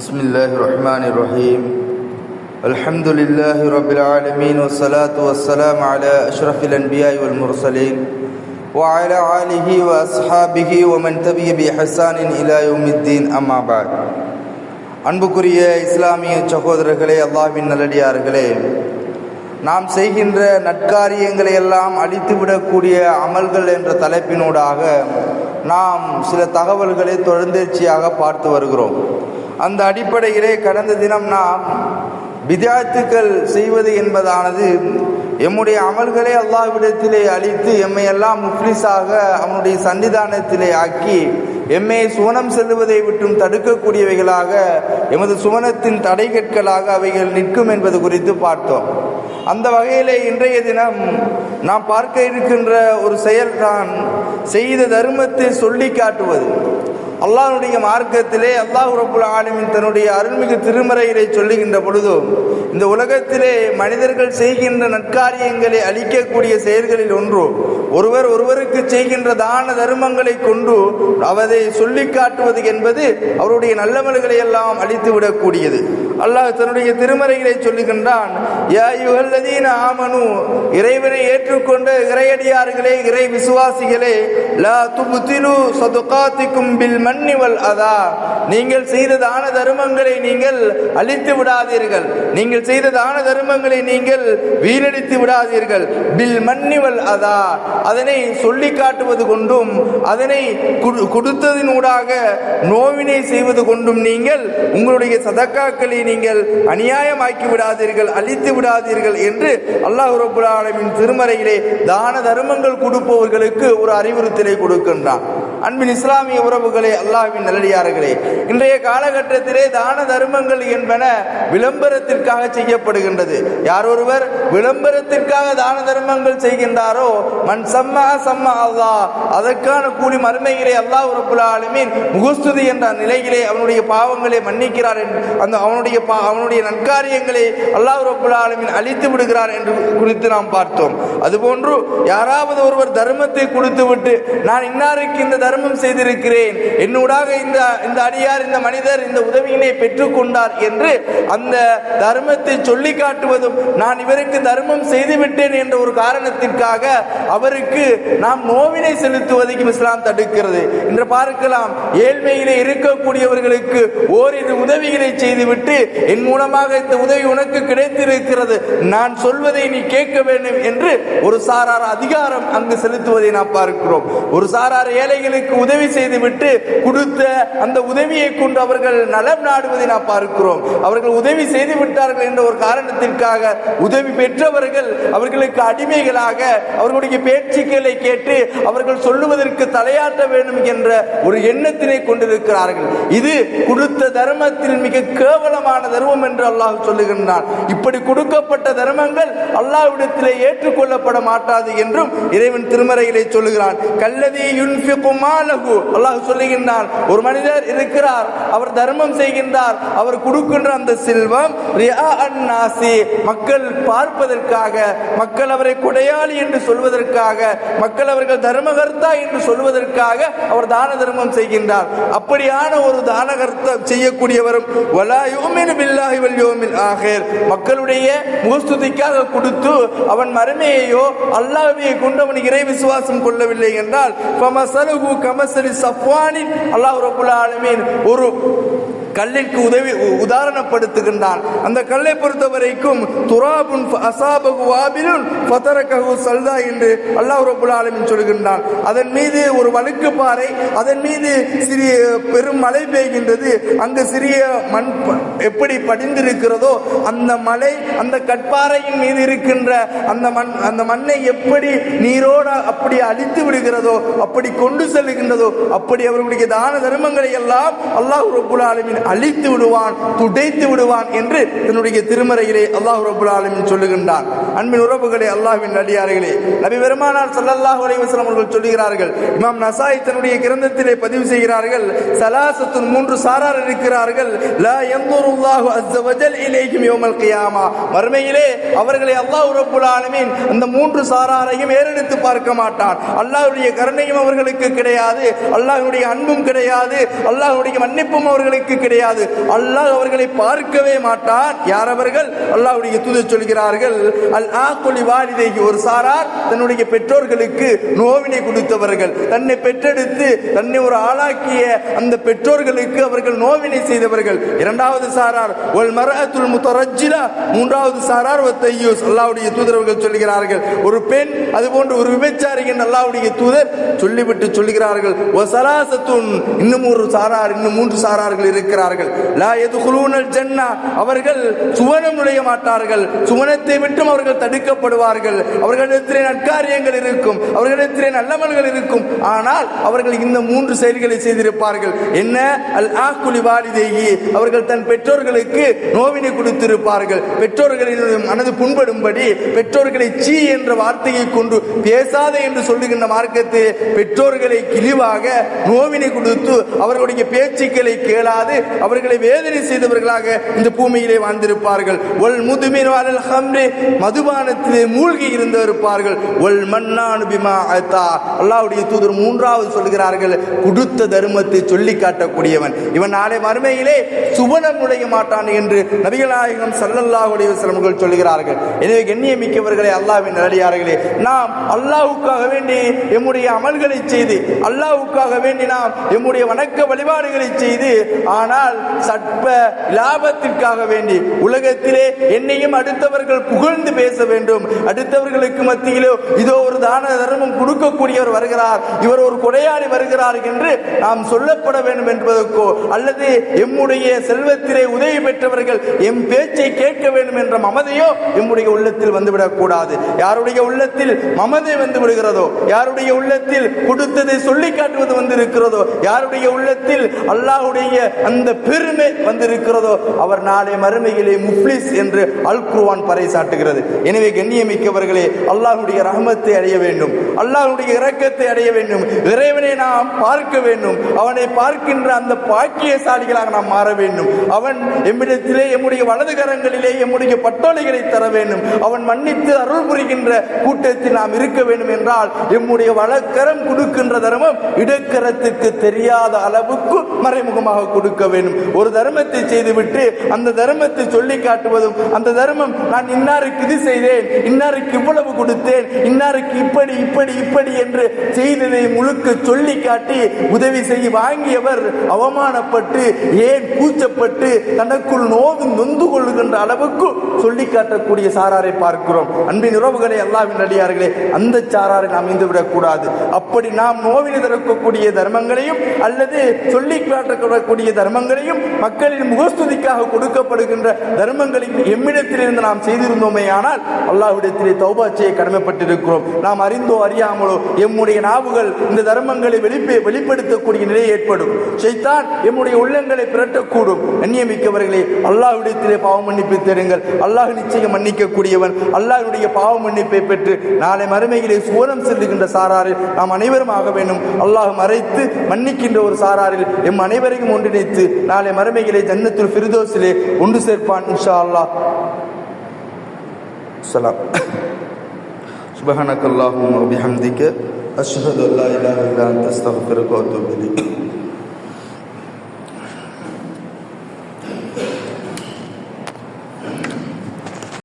بسم الله الرحمن الرحيم الحمد لله رب العالمين والصلاة والسلام على أشرف الأنبياء والمرسلين وعلى آله وأصحابه ومن تبع بإحسان إلى يوم الدين أما بعد அன்புக்குரிய இஸ்லாமிய சகோதரர்களே அல்லாஹ்வின் நல்லடியார்களே நாம் செய்கின்ற நற்காரியங்களை எல்லாம் அழித்துவிடக்கூடிய அமல்கள் என்ற தலைப்பினூடாக நாம் சில தகவல்களை தொடர்ந்தேர்ச்சியாக பார்த்து வருகிறோம் அந்த அடிப்படையிலே கடந்த தினம் நாம் விதாத்துக்கள் செய்வது என்பதானது. எம்முடைய அமல்களை அல்லாஹ்விடத்திலே அழித்து எம்மை எல்லாம் முஃப்லிஸாக அவனுடைய சன்னிதானத்திலே ஆக்கி எம்மை சுவனம் செல்லுவதை விட்டும் தடுக்கக்கூடியவைகளாக எமது சுவனத்தின் தடைகற்களாக அவைகள் நிற்கும் என்பது குறித்து பார்த்தோம். அந்த வகையிலே இன்றைய தினம் நாம் பார்க்க இருக்கின்ற ஒரு செயல்தான் செய்த தர்மத்தை சொல்லி காட்டுவது. அல்லாஹ்வுடைய மார்க்கத்திலே அல்லாஹ் ரபுல் ஆலமின் தன்னுடைய அருள்மிகு திருமறையிலே சொல்லுகின்ற பொழுதோ இந்த உலகத்திலே மனிதர்கள் செய்கின்ற நற்காரியங்களை அளிக்கக்கூடிய செயல்களில் ஒன்று ஒருவர் ஒருவருக்கு செய்கின்ற தான தர்மங்களை கொண்டு அவதை சொல்லி காட்டுவது என்பது அவருடைய நல்லவர்களை எல்லாம் அழித்து விடக்கூடியது. அல்லாஹ் தன்னுடைய திருமறைகளை சொல்லுகின்றான் ஆமனு இறைவனை ஏற்றுக்கொண்ட இறையடியார்களே இறை விசுவாசிகளே லா துபுத்திலு சதுகாத்திக்கும் பில் மன்னிவல் அதா. நீங்கள் செய்த தான தர்மங்களை நீங்கள் அழித்து விடாதீர்கள். நீங்கள் செய்த தான தர்மங்களை நீங்கள் வீணடித்து விடாதீர்கள். பில் மன்னிவல் அதா. அதனை சொல்லி காட்டுவது கொண்டும் அதனை குடு- கொடுத்ததினூடாக நோவினை செய்வது கொண்டும் நீங்கள் உங்களுடைய சதக்காக்களை நீங்கள் அநியாயமாக்கி விடாதீர்கள் அழித்து விடாதீர்கள் என்று அல்லாஹ் ரபுல் ஆலமின் திருமறையிலே தான தர்மங்கள் கொடுப்பவர்களுக்கு ஒரு அறிவுறுத்தலை கொடுக்கின்றான். அன்பின் இஸ்லாமிய உறவுகளே அல்லாஹ்வின் நல்லடியார்களே இன்றைய காலகட்டத்திலே தான தர்மங்கள் என்பன விளம்பரத்திற்காக செய்யப்படுகின்றது. யார் ஒருவர் விளம்பரத்திற்காக தான தர்மங்கள் செய்கின்றாரோ மண் சம்மா சம்மா அல்லாஹ் அதற்கான கூலி மறுமையிலே அல்லாஹ் ரபுல் ஆலமீன் முகஸ்துதி என்ற நிலையிலே அவனுடைய பாவங்களை மன்னிக்கிறார் அந்த அவனுடைய பா- அவனுடைய நற்காரியங்களை அல்லாஹ் ரபுல் ஆலமீன் அழித்து விடுகிறார் என்று குறித்து நாம் பார்த்தோம். அதுபோன்று யாராவது ஒருவர் தர்மத்தை கொடுத்து விட்டு நான் இன்னாருக்கு இந்த தர்மம் செய்திருக்கிறேன். என்னூடாக இந்த இந்த அடியார் இந்த மனிதர் இந்த உதவியினை பெற்றுக்கொண்டார் என்று அந்த தர்மத்தை சொல்லி காட்டுவதும் நான் இவருக்கு தர்மம் செய்து விட்டேன் என்ற ஒரு காரணத்திற்காக அவருக்கு நாம் நோவினை செலுத்துவதையும் இஸ்லாம் தடுக்கிறது. என்று பார்க்கலாம் ஏழ்மையிலே இருக்கக்கூடியவர்களுக்கு ஓரிரு உதவிகளை செய்துவிட்டு என் மூலமாக இந்த உதவி உனக்கு கிடைத்திருக்கிறது. நான் சொல்வதை நீ கேட்க வேண்டும் என்று ஒரு சாரார் அதிகாரம் அங்கு செலுத்துவதை நாம் பார்க்கிறோம். ஒரு சாரார் ஏழைகளுக்கு உதவி செய்துவிட்டு கொடுத்த அந்த உதவியை கொண்டு அவர்கள் நலம் நாடுவதை நாம் பார்க்கிறோம். அவர்கள் உதவி செய்து விட்டார்கள் என்ற ஒரு காரணத்திற்காக உதவி பெற்றவர்கள் அவர்களுக்கு அடிமைகளாக அவர்களுடைய பேச்சுக்களை கேட்டு அவர்கள் சொல்லுவதற்கு தலையாட்ட வேண்டும் என்ற ஒரு எண்ணத்தினை கொண்டிருக்கிறார்கள். இது கொடுத்த தர்மத்தில் மிக கேவலமான தர்மம் என்று அல்லாஹ் சொல்லுகின்றான். இப்படி கொடுக்கப்பட்ட தர்மங்கள் அல்லாஹ்விடத்திலே ஏற்றுக்கொள்ளப்பட மாட்டாது என்றும் இறைவன் திருமறையிலே சொல்லுகிறான். கல்லதி யுன்ஃபிகு மாலஹு அல்லாஹ் சொல்லுகின்றான் ஒரு மனிதர் இருக்கிறார் அவர் தர்மம் செய்கின்றார் அவர் கொடுக்கின்ற அந்த செல்வம் ரியா அன்னாசி மக்கள் பார்ப்பதற்காக மக்கள் அவரை கொடையாளி என்று சொல்வதற்காக மக்கள் அவர்கள் தர்மகர்த்தா என்று சொல்வதற்காக அவர் தான தர்மம் செய்கின்றார். அப்படியான ஒரு தானகர்த்தம் செய்யக்கூடியவரும் வலாயோமின் பில்லாஹி வல் மக்களுடைய முகஸ்துதிக்காக கொடுத்து அவன் மறுமையையோ அல்லாஹ்வையை கொண்டு அவன் இறை விசுவாசம் கொள்ளவில்லை என்றால் கமசரி கமசலி சஃப்வானின் அல்லாஹ் ரப்பல் ஆலமீன் ஒரு கல்லிற்கு உதவி உதாரணப்படுத்துகின்றான். அந்த கல்லை பொறுத்த வரைக்கும் துராபுன் அசாபகு வாபிலுன் சல்தா என்று அல்லாஹ் ரபுல் ஆலமின் சொல்கின்றான். அதன் மீது ஒரு வழுக்கு பாறை அதன் மீது சிறிய பெரும் மழை பெய்கின்றது. அங்கு சிறிய மண் எப்படி படிந்திருக்கிறதோ அந்த மலை அந்த கட்பாறையின் மீது இருக்கின்ற அந்த மண் அந்த மண்ணை எப்படி நீரோடு அப்படி அழித்து விடுகிறதோ அப்படி கொண்டு செல்லுகின்றதோ அப்படி அவர்களுடைய தான தர்மங்களை எல்லாம் அல்லாஹ் ரபுல் ஆலமின் அழித்து விடுவான் துடைத்து விடுவான் என்று தன்னுடைய திருமறையிலே அல்லாஹ் ரபுல் சொல்லுகின்றான். அன்பின் உறவுகளே அல்லாஹ்வின் அடியார்களே நபி பெருமானார் சல்லல்லாஹ் அலைஹி அவர்கள் சொல்லுகிறார்கள் இமாம் நசாய் தன்னுடைய கிரந்தத்திலே பதிவு செய்கிறார்கள் சலாசத்துன் மூன்று சாரார் இருக்கிறார்கள் லா யன்துருல்லாஹு அஸ்ஸவஜல் இலைஹிம் யௌமல் கியாமா. மறுமையிலே அவர்களை அல்லாஹ் ரப்பல் ஆலமீன் அந்த மூன்று சாராரையும் ஏறெடுத்து பார்க்க மாட்டான். அல்லாஹ்வுடைய கருணையும் அவர்களுக்கு கிடையாது அல்லாஹ்வுடைய அன்பும் கிடையாது அல்லாஹ்வுடைய மன்னிப்பும் அவர்களுக்கு கிடையாது கிடையாது. அல்லாஹ் அவர்களை பார்க்கவே மாட்டார் யார் அவர்கள்? அல்லாஹ்வுடைய தூதர் சொல்கிறார்கள் அல் ஆக்குலி வாலிதைக்கு ஒரு சாரார் தன்னுடைய பெற்றோர்களுக்கு நோவினை கொடுத்தவர்கள். தன்னை பெற்றெடுத்து தன்னை ஒரு ஆளாக்கிய அந்த பெற்றோர்களுக்கு அவர்கள் நோவினை செய்தவர்கள். இரண்டாவது சாரார் ஒல் மரத்துல் முத்தரஜிலா மூன்றாவது சாரார் வத்தையூஸ் அல்லாவுடைய தூதரவர்கள் சொல்கிறார்கள். ஒரு பெண் அதுபோன்று ஒரு விபச்சாரிகள் அல்லாவுடைய தூதர் சொல்லிவிட்டு சொல்கிறார்கள். ஒ சலாசத்துன் இன்னும் ஒரு சாரார் இன்னும் மூன்று சாரார்கள் இருக்கிறார் இருக்கிறார்கள் லா எதுகுலூனல் ஜன்னா அவர்கள் சுவனம் நுழைய மாட்டார்கள் சுவனத்தை விட்டும் அவர்கள் தடுக்கப்படுவார்கள். அவர்களிடத்திலே நற்காரியங்கள் இருக்கும் அவர்களிடத்திலே நல்லமல்கள் இருக்கும். ஆனால் அவர்கள் இந்த மூன்று செயல்களை செய்திருப்பார்கள். என்ன? அல் ஆக்குலி வாலிதேகி. அவர்கள் தன் பெற்றோர்களுக்கு நோவினை கொடுத்திருப்பார்கள். பெற்றோர்களின் மனது புண்படும்படி பெற்றோர்களை சீ என்ற வார்த்தையை கொண்டு பேசாதே என்று சொல்லுகின்ற மார்க்கத்தில் பெற்றோர்களை கிழிவாக நோவினை கொடுத்து அவர்களுடைய பேச்சுக்களை கேளாது அவர்களை வேதனை செய்தவர்களாக இந்த பூமியிலே வாழ்ந்திருப்பார்கள். ஒல் முதுமின் ஹம்ரே மதுபானத்திலே மூழ்கி இருந்து இருப்பார்கள். ஒல் மன்னானு பிமா அத்தா. அல்லாவுடைய தூதர் மூன்றாவது சொல்கிறார்கள் கொடுத்த தர்மத்தை சொல்லி காட்டக்கூடியவன். இவன் நாளை மறுமையிலே சுவனம் நுழைய மாட்டான் என்று நபிகள் சல்லல்லாஹுடைய சிரமங்கள் சொல்கிறார்கள். எனவே கண்ணியமிக்கவர்களே அல்லாவின் நல்லடியார்களே நாம் அல்லாஹ்வுக்காக வேண்டி எம்முடைய அமல்களை செய்து அல்லாஹ்வுக்காக வேண்டி நாம் எம்முடைய வணக்க வழிபாடுகளை செய்து ஆனால் ஆனால் சற்ப லாபத்திற்காக வேண்டி உலகத்திலே என்னையும் அடுத்தவர்கள் புகழ்ந்து பேச வேண்டும். அடுத்தவர்களுக்கு மத்தியிலோ இதோ ஒரு தான தர்மம் கொடுக்கக்கூடியவர் வருகிறார். இவர் ஒரு கொடையாளி வருகிறார் என்று நாம் சொல்லப்பட வேண்டும் என்பதற்கோ அல்லது எம்முடைய செல்வத்திலே உதவி பெற்றவர்கள் எம் பேச்சை கேட்க வேண்டும் என்ற மமதையோ எம்முடைய உள்ளத்தில் வந்துவிடக் கூடாது. யாருடைய உள்ளத்தில் மமதை வந்து விடுகிறதோ யாருடைய உள்ளத்தில் கொடுத்ததை சொல்லி காட்டுவது வந்து இருக்கிறதோ யாருடைய உள்ளத்தில் அல்லாஹுடைய அந்த பெருமை வந்திருக்கிறதோ அவர் நாளை மறுமையிலே முப்ளிஸ் என்று அல் குருவான் பறைசாட்டுகிறது. எனவே கண்ணியமிக்கவர்களே அல்லாஹுடைய ரஹமத்தை அடைய வேண்டும். அல்லாஹுடைய இரக்கத்தை அடைய வேண்டும். இறைவனை நாம் பார்க்க வேண்டும். அவனை பார்க்கின்ற அந்த பாக்கியசாலிகளாக நாம் மாற வேண்டும். அவன் எம்மிடத்திலே எம்முடைய வலது கரங்களிலே எம்முடைய பட்டோலைகளை தர வேண்டும். அவன் மன்னித்து அருள் புரிகின்ற கூட்டத்தில் நாம் இருக்க வேண்டும் என்றால் எம்முடைய வலக்கரம் கொடுக்கின்ற தர்மம் இடக்கரத்துக்கு தெரியாத அளவுக்கு மறைமுகமாக கொடுக்க வேண்டும். ஒரு தர்மத்தை செய்துவிட்டு அந்த தர்மத்தை சொல்லி காட்டுவதும் அந்த தர்மம் நான் இன்னாருக்கு இது செய்தேன் இன்னாருக்கு இவ்வளவு கொடுத்தேன் இன்னாருக்கு இப்படி இப்படி இப்படி என்று செய்ததை முழுக்க சொல்லி காட்டி உதவி செய்ய வாங்கியவர் அவமானப்பட்டு ஏன் கூச்சப்பட்டு தனக்குள் நோவு நொந்து கொள்ளுகின்ற அளவுக்கு சொல்லி காட்டக்கூடிய சாராரை பார்க்கிறோம். அன்பின் உறவுகளை எல்லாவின் அடியார்களே அந்த சாராரை நாம் இந்துவிடக் கூடாது அப்படி நாம் நோவினை திறக்கக்கூடிய தர்மங்களையும் அல்லது சொல்லி காட்டக்கூடிய தர்மங்களையும் மக்களின் முகஸ்துதிக்காக கொடுக்கப்படுகின்ற தர்மங்களையும் எம்மிடத்திலிருந்து நாம் செய்திருந்தோமே ஆனால் அல்லாஹ்விடத்திலே தௌபா செய்ய கடமைப்பட்டிருக்கிறோம். நாம் அறிந்தோ அறியாமலோ எம்முடைய நாவுகள் இந்த தர்மங்களை வெளிப்பே வெளிப்படுத்தக்கூடிய நிலை ஏற்படும். செய்தான் எம்முடைய உள்ளங்களை பிரட்டக்கூடும். கண்ணியமிக்கவர்களே அல்லாஹ்விடத்திலே பாவ மன்னிப்பு தேடுங்கள். அல்லாஹ் நிச்சயம் மன்னிக்கக்கூடியவன். அல்லாஹ்வுடைய பாவ மன்னிப்பை பெற்று நாளை மறுமையிலே சுவனம் செல்லுகின்ற சாராரில் நாம் அனைவரும் ஆக வேண்டும். அல்லாஹ் மறைத்து மன்னிக்கின்ற ஒரு சாராரில் எம் அனைவரையும் ஒன்றிணைத்து நாளை மறுமையிலே ஜன்னத்துல் ஃபிர்தோஸிலே ஒன்று சேர்ப்பான் இன்ஷா அல்லாஹ் சலாம் سبحانك اللهم وبحمدك أشهد أن لا إله إلا أنت أستغفرك وأتوب إليك